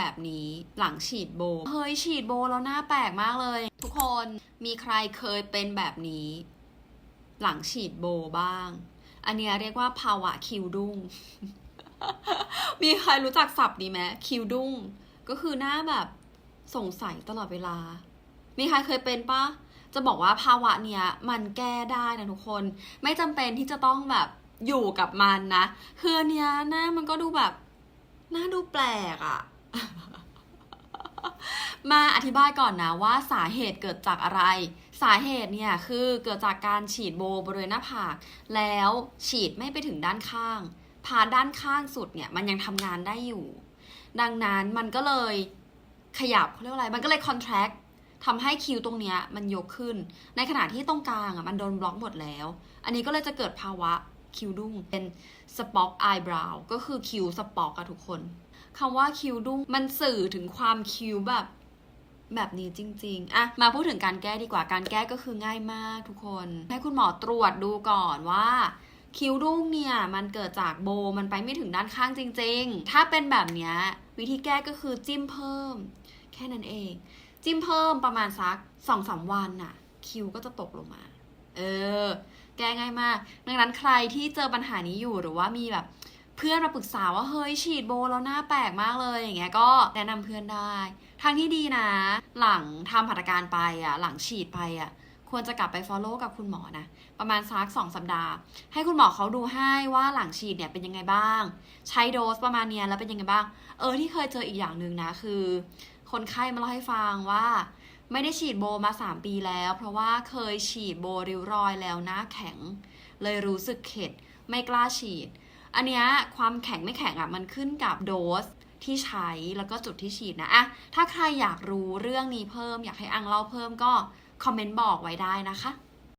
แบบนี้หลังฉีดโบ เฮ้ยฉีดโบแล้วหน้าแปลกมากเลย ทุกคนมีใครเคยเป็นแบบนี้ หลังฉีดโบบ้าง อันเนี้ยเรียกว่าภาวะคิวดุ้ง มีใครรู้จักศัพท์นี้ไหมคิวดุ้ง ก็คือหน้าแบบสงสัยตลอดเวลา มีใครเคยเป็นปะจะบอกว่าภาวะเนี้ยมันแก้ได้นะทุกคน ไม่จำเป็นที่จะต้องแบบอยู่กับมันนะ คือเนี้ยหน้ามันก็ดูแบบหน้าดูแปลกอะ มาอธิบายก่อนนะว่าสาเหตุเกิดจากอะไร สาเหตุเนี่ยคือเกิดจากการฉีดโบบริเวณหน้าผาก แล้วฉีดไม่ไปถึงด้านข้างพาด้านข้างสุดเนี่ยมันยังทำงานได้อยู่ ดังนั้นมันก็เลยขยับเขาเรียกว่าอะไร มันก็เลย contract ทำให้คิ้วตรงเนี้ยมันยกขึ้น ในขณะที่ตรงกลางอะมันโดนบล็อกหมดแล้ว อันนี้ก็เลยจะเกิดภาวะคิ้วดุ้งเป็น spot eyebrow ก็คือคิ้วสปอกอะทุกคน คำว่าคิ้วดุ้งมันสื่อถึงความคิ้วแบบแบบนี้จริง ๆ อะมาพูดถึงการแก้ดีกว่า การแก้ก็คือง่ายมากทุกคน ให้คุณหมอตรวจดูก่อนว่า คิ้วดุ้งเนี่ย มันเกิดจากโบมันไปไม่ถึงด้านข้างจริง ๆ ถ้าเป็นแบบนี้วิธีแก้ก็คือจิ้มเพิ่ม แค่นั้นเอง จิ้มเพิ่มประมาณสักสองสามวันน่ะ คิ้วก็จะตกลงมา เออ แก้ง่ายมาก ดังนั้นใครที่เจอปัญหานี้อยู่หรือว่ามีแบบ เพื่อนมาปรึกษาว่าเฮ้ยฉีดโบแล้วหน้าแปลกมากเลยอย่างเงี้ยก็แนะนำเพื่อนได้ ทางที่ดีนะ หลังทำหัตถการไปอะหลังฉีดไปอะควรจะกลับไป follow กับคุณหมอนะ ประมาณสักสองสัปดาห์ ให้คุณหมอเขาดูให้ว่าหลังฉีดเนี่ยเป็นยังไงบ้าง ใช้โดสประมาณเนี้ยแล้วเป็นยังไงบ้าง เออที่เคยเจออีกอย่างหนึ่งนะคือ คนไข้มาเล่าให้ฟังว่า ไม่ได้ฉีดโบมา 3 ปีแล้ว เพราะว่าเคยฉีดโบริ้วรอยแล้วหน้าแข็ง เลยรู้สึกเข็ดไม่กล้าฉีด อันเนี้ยความแข็งไม่แข็งอะมันขึ้นกับโดสที่ใช้แล้วก็จุดที่ฉีดนะอะถ้าใครอยากรู้เรื่องนี้เพิ่ม อยากให้อังเล่าเพิ่มก็คอมเมนต์บอกไว้ได้นะคะ